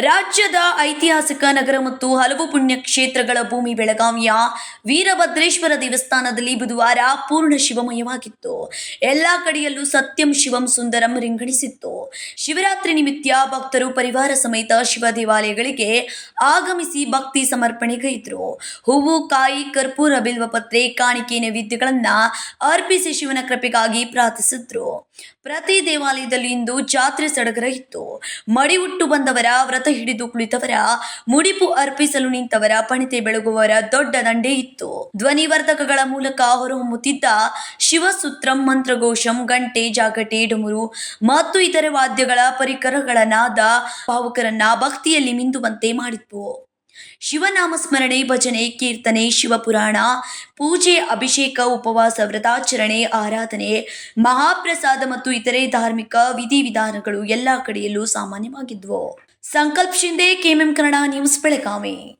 ರಾಜ್ಯದ ಐತಿಹಾಸಿಕ ನಗರ ಮತ್ತು ಹಲವು ಪುಣ್ಯಕ್ಷೇತ್ರಗಳ ಭೂಮಿ ಬೆಳಗಾವಿಯ ವೀರಭದ್ರೇಶ್ವರ ದೇವಸ್ಥಾನದಲ್ಲಿ ಬುಧವಾರ ಪೂರ್ಣ ಶಿವಮಯವಾಗಿತ್ತು. ಎಲ್ಲಾ ಕಡೆಯಲ್ಲೂ ಸತ್ಯಂ ಶಿವಂ ಸುಂದರಂ ರಿಂಗಣಿಸಿತ್ತು. ಶಿವರಾತ್ರಿ ನಿಮಿತ್ತ ಭಕ್ತರು ಪರಿವಾರ ಸಮೇತ ಶಿವ ದೇವಾಲಯಗಳಿಗೆ ಆಗಮಿಸಿ ಭಕ್ತಿ ಸಮರ್ಪಣೆಗೈದ್ರು ಹೂವು, ಕಾಯಿ, ಕರ್ಪೂರ ಬಿಲ್ವಪತ್ರೆ ಕಾಣಿಕೆ ನೈವೇದ್ಯಗಳನ್ನ ಅರ್ಪಿಸಿ ಶಿವನ ಕೃಪೆಗಾಗಿ ಪ್ರಾರ್ಥಿಸಿದ್ರು. ಪ್ರತಿ ದೇವಾಲಯದಲ್ಲಿ ಇಂದು ಜಾತ್ರೆ ಸಡಗರ ಇತ್ತು. ಮಡಿ ಹುಟ್ಟು ಬಂದವರ ವ್ರತ ಹಿಡಿದು ಕುಳಿತವರ, ಮುಡಿಪು ಅರ್ಪಿಸಲು ನಿಂತವರ, ಪಣಿತೆ ಬೆಳಗುವವರ ದೊಡ್ಡ ದಂಡೆ ಇತ್ತು. ಧ್ವನಿವರ್ಧಕಗಳ ಮೂಲಕ ಹೊರಹೊಮ್ಮುತ್ತಿದ್ದ ಶಿವಸೂತ್ರಂ, ಮಂತ್ರಘೋಷಂ, ಗಂಟೆ, ಜಾಗಟೆ, ಡಮುರು ಮತ್ತು ಇತರೆ ವಾದ್ಯಗಳ ಪರಿಕರಗಳ ನಾದ ಭಾವುಕರನ್ನ ಭಕ್ತಿಯಲ್ಲಿ ಮಿಂದುವಂತೆ ಮಾಡಿದ್ವು ಶಿವನಾಮ ಸ್ಮರಣೆ, ಭಜನೆ, ಕೀರ್ತನೆ, ಶಿವಪುರಾಣ, ಪೂಜೆ, ಅಭಿಷೇಕ, ಉಪವಾಸ, ವ್ರತಾಚರಣೆ, ಆರಾಧನೆ, ಮಹಾಪ್ರಸಾದ ಮತ್ತು ಇತರೆ ಧಾರ್ಮಿಕ ವಿಧಿವಿಧಾನಗಳು ಎಲ್ಲ ಕಡೆಯಲ್ಲೂ ಸಾಮಾನ್ಯವಾಗಿದ್ವು. Sankalp Shinde KMM Kannada news, Belagavi.